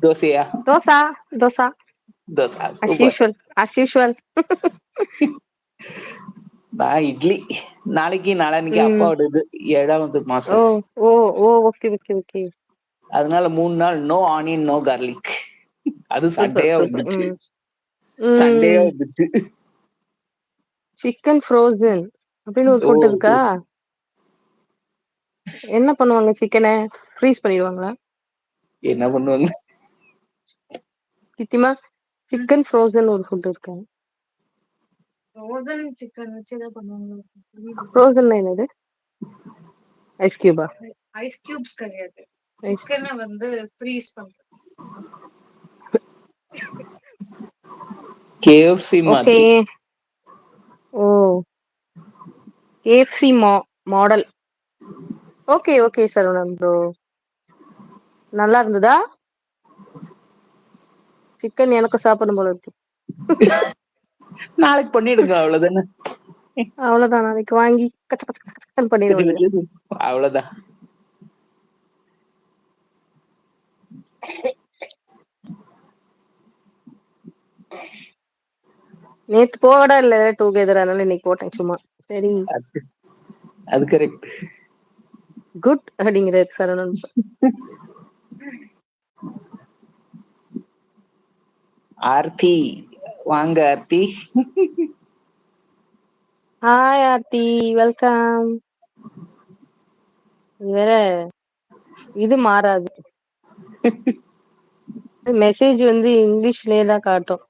தோசையா dosa dosa dosa as usual as usual நான் இட்லி. நாளைக்கு நாளான்னைக்கு ம். அப்பாவோட இது ஏழாவது மாசம். ஓ ஓ ஓகே ஓகே ஓகே அதனால மூணு நாள் நோ ஆனியன் நோ கார்லிக் அது சண்டையா வந்துச்சு. சண்டையா வந்துச்சு. சிக்கன் ஃப்ரோசன் அப்படின்னு ஒரு ஃபுட் இருக்கா? என்ன பண்ணுவாங்க சிக்கன ஃப்ரீஸ் பண்ணிடுவாங்களா? என்ன பண்ணுவாங்க? சித்திமா சிக்கன் ஃப்ரோசன் ஒரு ஃபுட் இருக்கா ஃப்ரோசன் சிக்கன் வச்சு என்ன பண்ணுவாங்க ஃப்ரோசன்னா என்னது? ஐஸ் கியூபா ஐஸ் கியூப்ஸ் கிடையாது. சிக்கனை வந்து ஃப்ரீஸ் பண்றது. கேஎஃப்சி மாதிரி. ஓ. கேஎஃப்சி மா model okay okay Saravanan bro நல்லா இருந்ததா? சிக்கன் எனக்கு சாப்பிடணும் போல இருக்கு. நாளைக்கு பண்ணிடுங்க அவ்வளவுதானே? அவ்வளவுதான் நாளைக்கு வாங்கி கச்ச கச்ச கச்ச கச்சன்னு பண்ணிட கச்சு வேண்டியது கச்சு அவ்வளவுதான். நேத்து போகடா இல்ல டுகெதர் அதனால இன்னைக்கு போட்டேன் சும்மா. சரி. அது அது கரெக்ட் குட் அப்படிங்கிறாரு சரவணன் ஆர்த்தி வாங்க ஆர்த்தி. ஹாய் ஆர்த்தி வெல்கம் வேற இது மாறாது. மெசேஜ் வந்து இங்கிலீஷ்லயே தான் காட்டும்.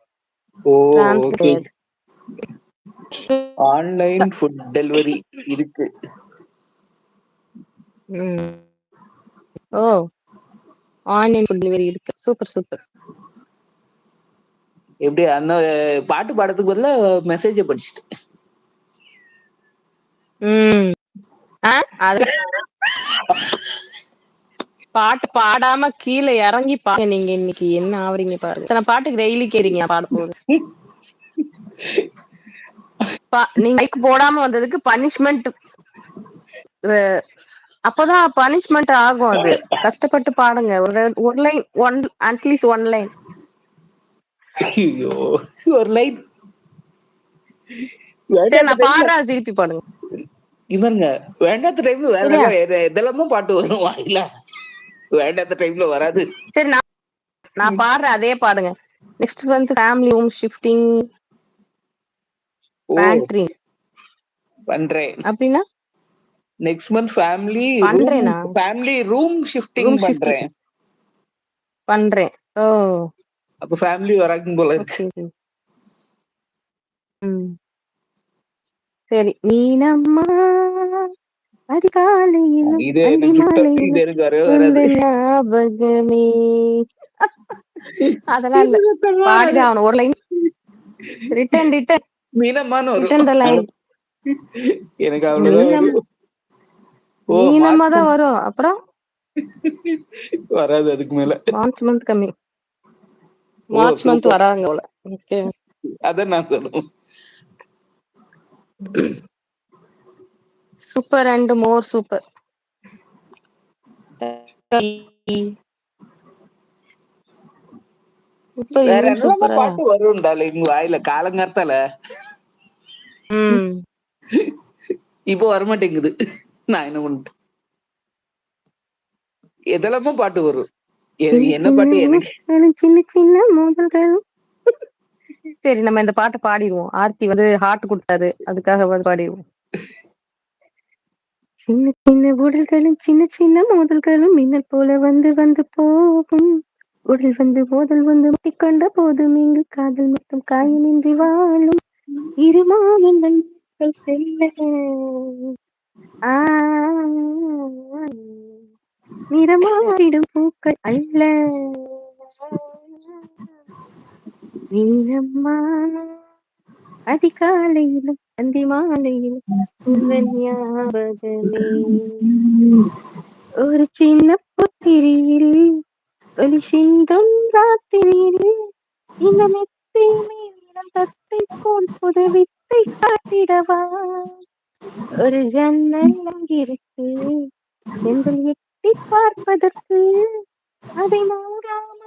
ஆன்லைன் ஃபுட் டெலிவரி இருக்கு. ஓ ஆன்லைன் ஃபுட் டெலிவரி இருக்கு. சூப்பர் சூப்பர் எப்படி அந்த பாட்டு பாடத்துக்கு பதில மெசேஜ படிச்சுட்டு. பாட்டு பாடாம கீழே இறங்கி பாருங்க நீங்க இன்னைக்கு என்ன ஆவறீங்க பாருங்க. இத்தனை பாட்டுக்கு டெய்லி கேறீங்க பாட போகுது பா- நீங்க போடாம வந்ததுக்கு பனிஷ்மெண்ட் அப்பதான் பனிஷ்மெண்ட் ஆகும் அது. கஷ்டப்பட்டு பாடுங்க. ஒரு ஒரு line one at least one line ஐயோ ஒரு லைன் திருப்பி பாடுங்க. இவருங்க வேண்டாத டைம்ல வேற எதெல்லாமோ பாட்டு வரும் வாயில. வேண்டாத டைம்ல வராது. சரி நான் நான் பாடுறேன் அதே பாடுங்க. நெக்ஸ்ட் வந்து ஃபேமிலி ஹோம் ஷிஃப்டிங் பேண்ட்ரி பண்றேன். அப்படின்னா? நெக்ஸ்ட் மந்த் ஃபேமிலி பண்றேனா? ஃபேமிலி ரூம் ஷிஃப்டிங் பண்றேன். பண்றேன். ஓ. அப்ப ஃபேமிலி வராங்க போல சரி மீனம்மா உங்கள் ஞாபகமே அதெல்லாம் இல்ல பாடிதான் ஒரு லைன் ரிட்டன் ரிட்டன் மீனம்மான்னு ரிட்டன் லைன் எனக்கு ஓ மீனம்மா தான் வரும் அப்புறம் வராது அதுக்கு மேல மந்த் கம்மி மார்ச் மந்த் வராங்க ஓகே அதான் நான் சொல்லுவேன் super and more super super வேற சூப்பரா பாட்டு வரும்டால இங்க வாயில காலங்காத்தால இப்போ வரமாட்டேங்குது. நான் என்ன பண்ணிட்டேன் எதெல்லாமோ பாட்டு வரும். என்ன சின்ன பாட்டு? எனக்கு மோதல்களும் சின்ன சின்ன மோதல்களும் சரி நம்ம இந்த பாட்டை பாடிடுவோம். ஆர்த்தி வந்து ஹார்ட் கொடுத்தாரு. அதுக்காக வந்து பாடிடுவோம். சின்ன சின்ன உடல்களும் சின்ன சின்ன மோதல்களும் மின்னல் போல வந்து வந்து போகும். உடல் வந்து மோதல் வந்து முட்டிக்கொண்ட போதும் இங்கு காதல் மட்டும் காயமின்றி வாழும். இருமானங்கள் செல்ல. ஆ, நிறமாறிடும் பூக்கள் அல்ல. நீரம்மா அதிகாலையிலும் அந்தி மாலையிலும் உங்கள் ஞாபகமே. ஒரு சின்ன புத்திரியில் ஒலி சிந்தும் ராத்திரியில் இந்த மெத்தை மீதம் தத்தை போல் புது வித்தை காட்டிடவா? ஒரு ஜன்னல் அங்கிருக்கு எங்கள் எட்டிப் பார்ப்பதற்கு அதை மூடாமல்